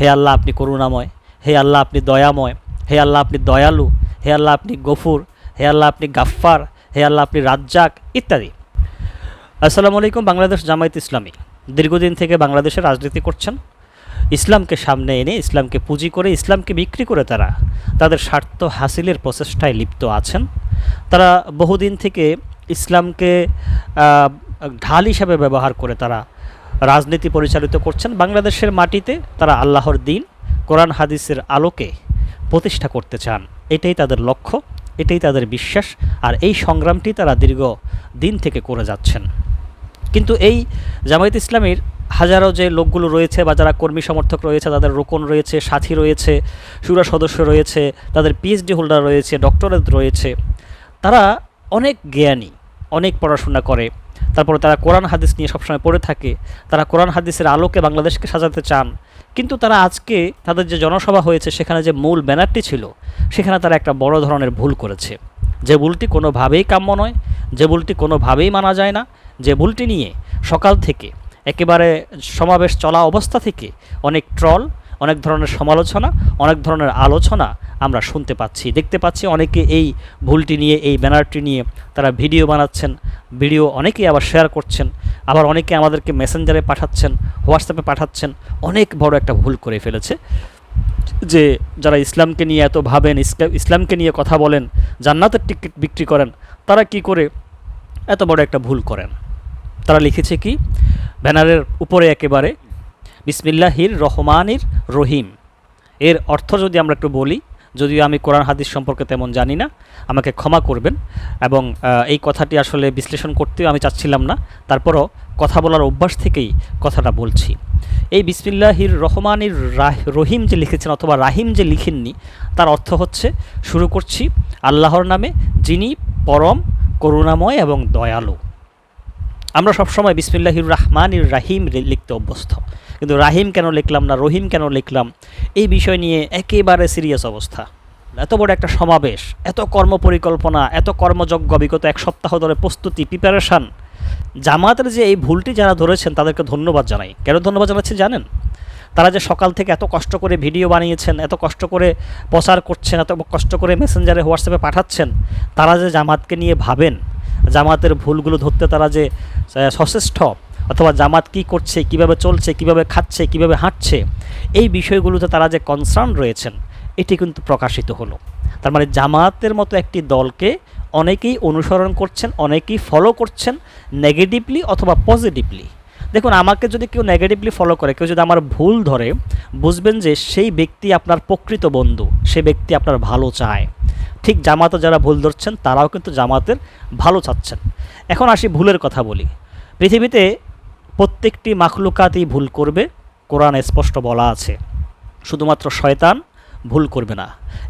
হে আল্লাহ, আপনি করুণাময়। হে আল্লাহ, আপনি দয়াময়। হে আল্লাহ, আপনি দয়ালু। হে আল্লাহ, আপনি গফুর। হে আল্লাহ, আপনি গাফফার। হে আল্লাহ, আপনি রাজ্জাক ইত্যাদি। আসসালামু আলাইকুম, বাংলাদেশ জামায়াত ইসলামী। দীর্ঘদিন থেকে বাংলাদেশে রাজনীতি করছেন। ইসলামকে সামনে এনে, ইসলামকে পুঁজি করে, ইসলামকে বিক্রি করে তারা তাদের স্বার্থ হাসিলের প্রচেষ্টায় লিপ্ত আছেন। তারা বহুদিন থেকে ইসলামকে ঢাল হিসাবে ব্যবহার করে তারা রাজনীতি পরিচালিত করছেন। বাংলাদেশের মাটিতে তারা আল্লাহর দিন, কোরআন হাদিসের আলোকে প্রতিষ্ঠা করতে চান। এটাই তাদের লক্ষ্য, এটাই তাদের বিশ্বাস, আর এই সংগ্রামটি তারা দীর্ঘ দিন থেকে করে যাচ্ছেন। কিন্তু এই জামায়াত ইসলামীর হাজারো যে লোকগুলো রয়েছে বা যারা কর্মী সমর্থক রয়েছে, তাদের রোকন রয়েছে, সাথী রয়েছে, সুরা সদস্য রয়েছে, তাদের পিএইচডি হোল্ডার রয়েছে ডক্টরেট রয়েছে, তারা অনেক জ্ঞানী, অনেক পড়াশোনা করে। তারপরে তারা কোরআন হাদিস নিয়ে সবসময় পড়ে থাকে, তারা কোরআন হাদিসের আলোকে বাংলাদেশকে সাজাতে চান। কিন্তু তারা আজকে তাদের যে জনসভা হয়েছে, সেখানে যে মূল ব্যানারটি ছিল, সেখানে তারা একটা বড় ধরনের ভুল করেছে। যে ভুলটি কোনোভাবেই কাম্য নয়, যে ভুলটি কোনোভাবেই মানা যায় না, যে ভুলটি নিয়ে সকাল থেকে একেবারে সমাবেশ চলা অবস্থা থেকে অনেক ট্রল অনেক ধরনের সমালোচনা, অনেক ধরনের আলোচনা আমরা শুনতে পাচ্ছি। দেখতে পাচ্ছি অনেকে এই ভুলটি নিয়ে, এই ব্যানারটি নিয়ে তারা ভিডিও বানাচ্ছেন, ভিডিও অনেকেই আবার শেয়ার করছেন, আবার অনেকে আমাদেরকে মেসেঞ্জারে পাঠাচ্ছেন, হোয়াটসঅ্যাপে পাঠাচ্ছেন, অনেক বড় একটা ভুল করে ফেলেছে। যে যারা ইসলামকে নিয়ে এত ভাবেন ইসলামকে নিয়ে কথা বলেন, জান্নাতের টিকিট বিক্রি করেন, তারা কি করে এত বড় একটা ভুল করেন? তারা লিখেছে কি? ব্যানারের উপরে একেবারে বিসমিল্লাহির রহমানির রহিম। এর অর্থ যদি আমরা একটু বলি, যদিও আমি কোরআন হাদিস সম্পর্কে তেমন জানি না, আমাকে ক্ষমা করবেন। এবং এই কথাটি আসলে বিশ্লেষণ করতেও আমি চাচ্ছিলাম না, তারপরও কথা বলার অভ্যাস থেকেই কথাটা বলছি। এই বিসমিল্লাহির রহমানির রাহ, রহিম যে লিখেছেন অথবা রাহিম যে লিখেননি, তার অর্থ হচ্ছে, শুরু করছি আল্লাহর নামে যিনি পরম, করুণাময় এবং দয়ালু। আমরা সবসময় বিসমিল্লাহির রহমানির রাহিম লিখতে অভ্যস্ত। কিন্তু রাহিম কেন লিখলাম না, রহিম কেন লিখলাম? এই বিষয় নিয়ে একেবারে সিরিয়াস অবস্থা। এত বড় একটা সমাবেশ, এত কর্ম পরিকল্পনা এত কর্মযজ্ঞ বিগত এক সপ্তাহ ধরে প্রস্তুতি প্রিপারেশান জামাতের যে এই ভুলটি যারা ধরেছেন, তাদেরকে ধন্যবাদ জানাই। কেন ধন্যবাদ জানাচ্ছি জানেন? তারা যে সকাল থেকে এত কষ্ট করে ভিডিও বানিয়েছেন, এত কষ্ট করে প্রচার করছেন, এত কষ্ট করে মেসেঞ্জারে হোয়াটসঅ্যাপে পাঠাচ্ছেন, তারা যে জামাতকে নিয়ে ভাবেন, জামাতের ভুলগুলো ধরতে তারা যে সচেষ্ট অথবা জামাত কি করছে, কীভাবে চলছে, কীভাবে খাচ্ছে, কীভাবে হাঁটছে, এই বিষয়গুলোতে তারা যে কনসার্ন রয়েছেন, এটি কিন্তু প্রকাশিত হলো। তার মানে জামাতের মতো একটি দলকে অনেকেই অনুসরণ করছেন, অনেকেই ফলো করছেন নেগেটিভলি অথবা পজিটিভলি দেখুন, আমাকে যদি কেউ নেগেটিভলি ফলো করে, কেউ যদি আমার ভুল ধরে, বুঝবেন যে সেই ব্যক্তি আপনার প্রকৃত বন্ধু, সে ব্যক্তি আপনার ভালো চায়। ঠিক জামাতে যারা ভুল ধরছেন, তারাও কিন্তু জামাতের ভালো চাচ্ছেন। এখন আসি ভুলের কথা বলি। পৃথিবীতে প্রত্যেকটি মাখলুকাতই ভুল করবে, কোরআনে স্পষ্ট বলা আছে। শুধুমাত্র শয়তান ভুল করবে না।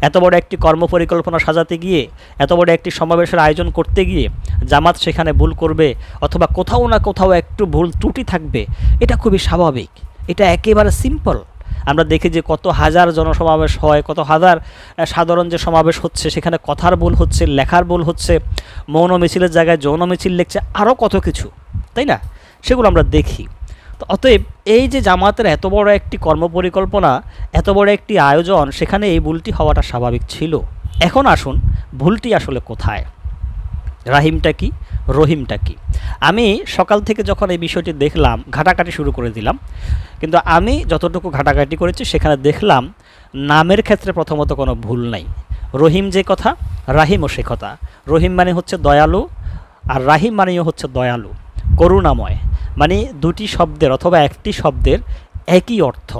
এত বড় একটি কর্মপরিকল্পনা সাজাতে গিয়ে, এত বড় একটি সমাবেশের আয়োজন করতে গিয়ে জামাত সেখানে ভুল করবে অথবা কোথাও না কোথাও একটু ভুল ত্রুটি থাকবে, এটা খুবই স্বাভাবিক। এটা একেবারে সিম্পল আমরা দেখি যে কত হাজার জনসমাবেশ হয়, কত হাজার সাধারণ যে সমাবেশ হচ্ছে, সেখানে কথার ভুল হচ্ছে, লেখার ভুল হচ্ছে, মৌন মিছিলের জায়গায় যৌন মিছিল লিখছে আরও কত কিছু, তাই না? সেগুলো আমরা দেখি। অতএব এই যে জামাতের এত বড় একটি কর্মপরিকল্পনা, এত বড় একটি আয়োজন, সেখানে এই ভুলটি হওয়াটা স্বাভাবিক ছিল। এখন আসুন, ভুলটি আসলে কোথায়? রাহিমটা কি? রহিমটা কি? আমি সকাল থেকে যখন এই বিষয়টি দেখলাম, ঘাটাঘাটি শুরু করে দিলাম, কিন্তু আমি যতটুকু ঘাটাঘাটি করেছি, সেখানে দেখলাম নামের ক্ষেত্রে প্রথমত কোনো ভুল নাই। রহিম যে কথা, রাহিমও সে কথা। রহিম মানে হচ্ছে দয়ালু, আর রাহিম মানেও হচ্ছে দয়ালু, করুণাময়। মানে দুটি শব্দের অথবা একটি শব্দের একই অর্থ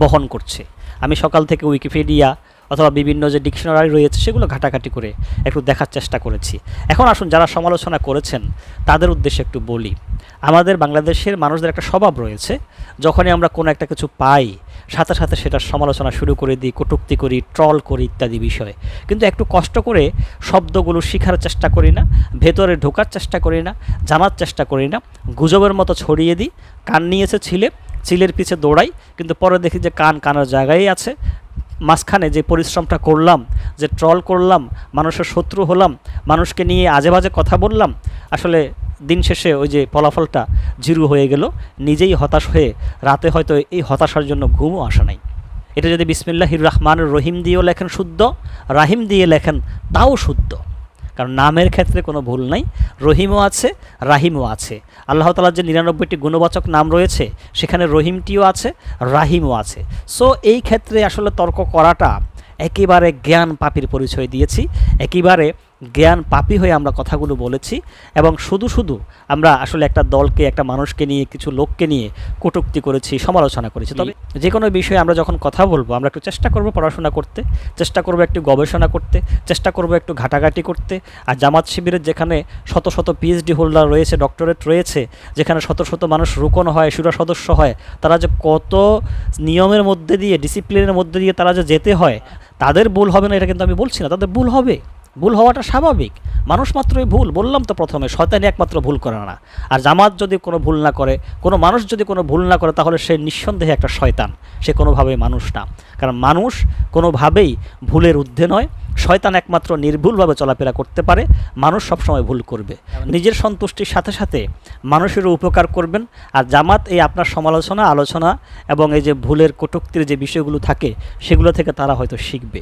বহন করছে। আমি সকাল থেকে উইকিপিডিয়া অথবা বিভিন্ন যে ডিকশনারি রয়েছে সেগুলো ঘাটাঘাটি করে একটু দেখার চেষ্টা করেছি। এখন আসুন যারা সমালোচনা করেছেন তাদের উদ্দেশ্যে একটু বলি। আমাদের বাংলাদেশের মানুষদের একটা স্বভাব রয়েছে, যখনই আমরা কোনো একটা কিছু পাই সাথে সাথে সেটার সমালোচনা শুরু করে দিই, কটুক্তি করি, ট্রল করি ইত্যাদি বিষয়ে। কিন্তু একটু কষ্ট করে শব্দগুলো শেখার চেষ্টা করি না, ভেতরে ঢোকার চেষ্টা করি না, জানার চেষ্টা করি না, গুজবের মতো ছড়িয়ে দিই, কান নিয়েছে ছিলে, চিলের পিছে দৌড়াই, কিন্তু পরে দেখি যে কান কানার জায়গায় আছে। মাঝখানে যে পরিশ্রমটা করলাম, যে ট্রল করলাম, মানুষের শত্রু হলাম, মানুষকে নিয়ে আজে বাজে কথা বললাম, আসলে দিন শেষে ওই যে ফলাফলটা জিরো হয়ে গেল, নিজেই হতাশ হয়ে রাতে হয়তো এই হতাশার জন্য ঘুমও আসা নাই। এটা যদি বিসমিল্লাহির রহমান রহিম দিয়েও লেখেন শুদ্ধ, রাহিম দিয়ে লেখেন তাও শুদ্ধ। কারণ নামের ক্ষেত্রে কোনো ভুল নাই, রহিমও আছে, রাহিমও আছে। আল্লাহ তালার যে নিরানব্বইটি গুণবাচক নাম রয়েছে, সেখানে রহিমটিও আছে, রাহিমও আছে। সো এই ক্ষেত্রে আসলে তর্ক করাটা একেবারে জ্ঞান পাপির পরিচয় দিয়েছি। একেবারে জ্ঞান পাপি হয়ে আমরা কথাগুলো বলেছি এবং শুধু শুধু আমরা আসলে একটা দলকে একটা মানুষকে নিয়ে কিছু লোককে নিয়ে কটূক্তি করেছি সমালোচনা করেছি। তবে যে কোনো বিষয়ে আমরা যখন কথা বলব আমরা একটু চেষ্টা করব পড়াশোনা করতে চেষ্টা করব একটু গবেষণা করতে চেষ্টা করব একটু ঘাটাঘাটি করতে। আর জামাত শিবিরের যেখানে শত শত পিএইচডি হোল্ডার রয়েছে ডক্টরেট রয়েছে যেখানে শত শত মানুষ রোকন হয় সুরা সদস্য হয় তারা যে কত নিয়মের মধ্যে দিয়ে ডিসিপ্লিনের মধ্যে দিয়ে তারা যে যেতে হয় তাদের ভুল হবে না এটা কিন্তু আমি বলছি না তাদের ভুল হবে। ভুল হওয়াটা স্বাভাবিক। মানুষ মাত্রই ভুল বললাম তো প্রথমে শয়তানি একমাত্র ভুল করে না। আর জামাত যদি কোনো ভুল না করে কোনো মানুষ যদি কোনো ভুল না করে তাহলে সে নিঃসন্দেহে একটা শয়তান। সে কোনোভাবেই মানুষ না। কারণ মানুষ কোনোভাবেই ভুলের ঊর্ধ্বে নয় শয়তান একমাত্র নির্ভুলভাবে চলাফেরা করতে পারে মানুষ সবসময় ভুল করবে। নিজের সন্তুষ্টির সাথে সাথে মানুষেরও উপকার করবেন। আর জামাত এই আপনার সমালোচনা আলোচনা এবং এই যে ভুলের কটুক্তির যে বিষয়গুলো থাকে সেগুলো থেকে তারা হয়তো শিখবে।